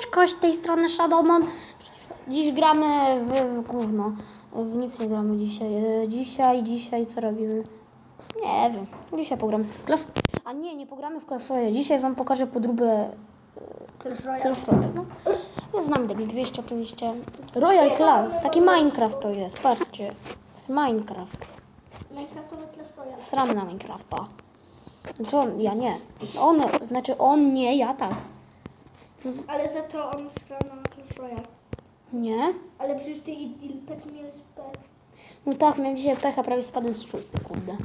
Siemaneczko, z tej strony Shadowman. Dziś gramy w, w gówno. W nic nie gramy dzisiaj. E, Dzisiaj, dzisiaj co robimy? Nie wiem. Dzisiaj pogramy sobie w Clash. A nie, nie pogramy w Clash Royale. Dzisiaj wam pokażę podróbę Clash Royale. Clash Royale. No. Jest z nami Dex 200 oczywiście. Royal Clans. Taki Minecraft to jest. Patrzcie. Jest Minecraft. Minecraftowy Clash Royale. Sram na Minecrafta. Znaczy on, ja nie. On, znaczy on nie, ja tak. Ale za to on skrał na Clash Royale. Nie? Ale przecież ty i, i taki miałeś pech. No tak, miałem dzisiaj pecha, prawie spadłem z szósty, kurde.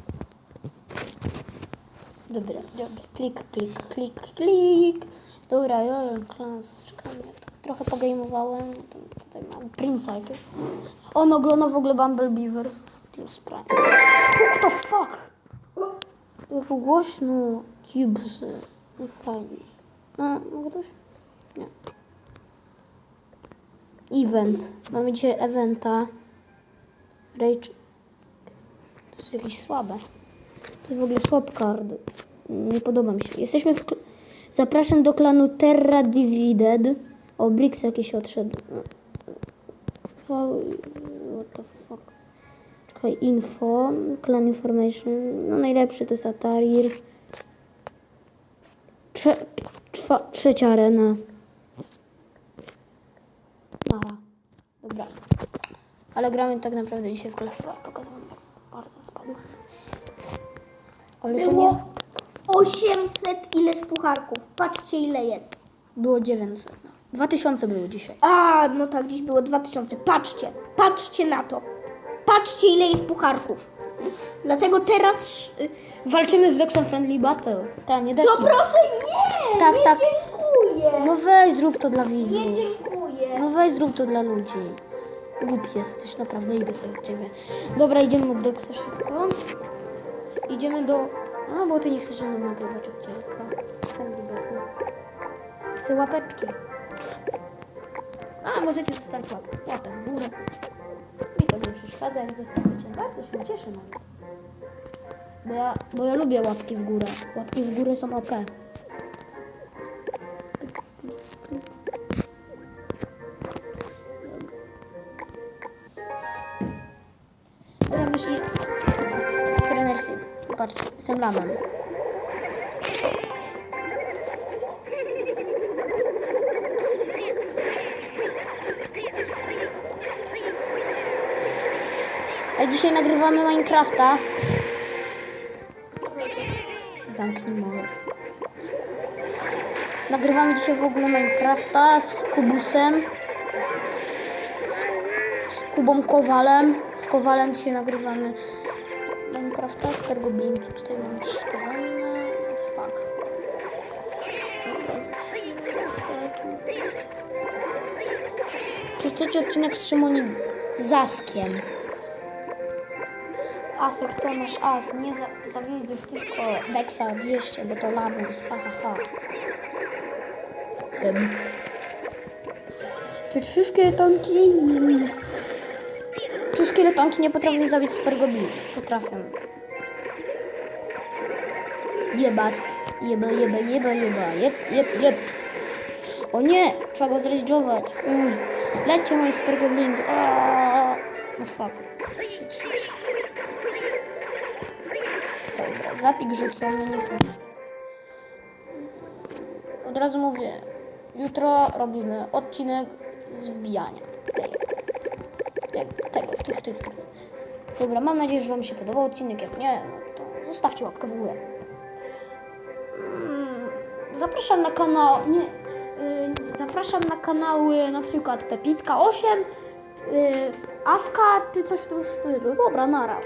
Dobra, dobra, klik, klik, klik, klik. Dobra, Royal Clans, czekam, jak tak trochę pogejmowałem. to Tutaj mam Prince'a jakiegoś. On ogląda w ogóle Bumblebee vs. Steel Sprite. What the fuck? Jak głośno, cubes. No fajnie. No, mogę coś? Event. Mamy dzisiaj eventa. Rage. To jest jakieś słabe. To jest w ogóle swap card. Nie podoba mi się. Jesteśmy w... Zapraszam do klanu Terra Divided. O, Brix jakiś odszedł. What the fuck. Czekaj, info. Clan information. No najlepszy to jest. Trze... Trzecia arena. Ale gramy tak naprawdę dzisiaj w Clash Royale. Pokazuję jak bardzo spadłem. Ale to nie... Było 800 ileś pucharków. Patrzcie ile jest. Było 900. No. 2000 było dzisiaj. A, no tak, dziś było 2000. Patrzcie, patrzcie na to. Patrzcie ile jest pucharków. Dlatego teraz... Walczymy z Dexem Friendly Battle. Ta, nie Deki. Co proszę? Nie! Tak, nie tak. dziękuję. No weź zrób to dla nie widzów. dziękuję. No weź zrób to dla ludzi. Głupi jesteś, naprawdę idę sobie od ciebie. Dobra, idziemy od Dexa szybko. Idziemy do... A, bo ty nie chcesz mną nagrywać odcinka. Battle. Chcę łapeczki. A, możecie zostawić łapę. Łapę w górę. Mi to nie przeszkadza, jak zostawicie. Bardzo się cieszę nawet. Bo ja, bo ja lubię łapki w górę. Łapki w górę są OP. Gram już i... Trener Sib. Patrzcie, jestem lamem. A dzisiaj nagrywamy Minecrafta. Zamknij morze. Nagrywamy dzisiaj w ogóle Minecrafta z Kubusem. Z, Kubą Kowalem. Z Kowalem dzisiaj nagrywamy Minecrafta. Z Goblinki. Tutaj mam przeszkodzone. Fuck. Czy chcecie odcinek z Szymoni Zaskiem? Asek to nasz as, nie za, zawiedziesz tylko Dexa 200, bo to Labus, ha ha ha. Czy trzy szkieletonki... Szkieletonki nie potrafią zabić super goblin? Potrafią. Jebać. Jeba, jeba, jeba, jeba. Jeb, jeb, jeb. O nie! Trzeba go zrejdżować. Mm. Lećcie moje super goblin. No fuck. Dobra, zapik rzucony, nie chcę. Od razu mówię, jutro robimy odcinek z wbijania tego, tego tych, tych, tych. Dobra, mam nadzieję, że Wam się podobał odcinek, jak nie, no to zostawcie łapkę w górę. Mm, Zapraszam na kanał, nie, y, zapraszam na kanały na przykład Pepitka 8, y, Awka, ty coś w tym stylu. Dobra, nara.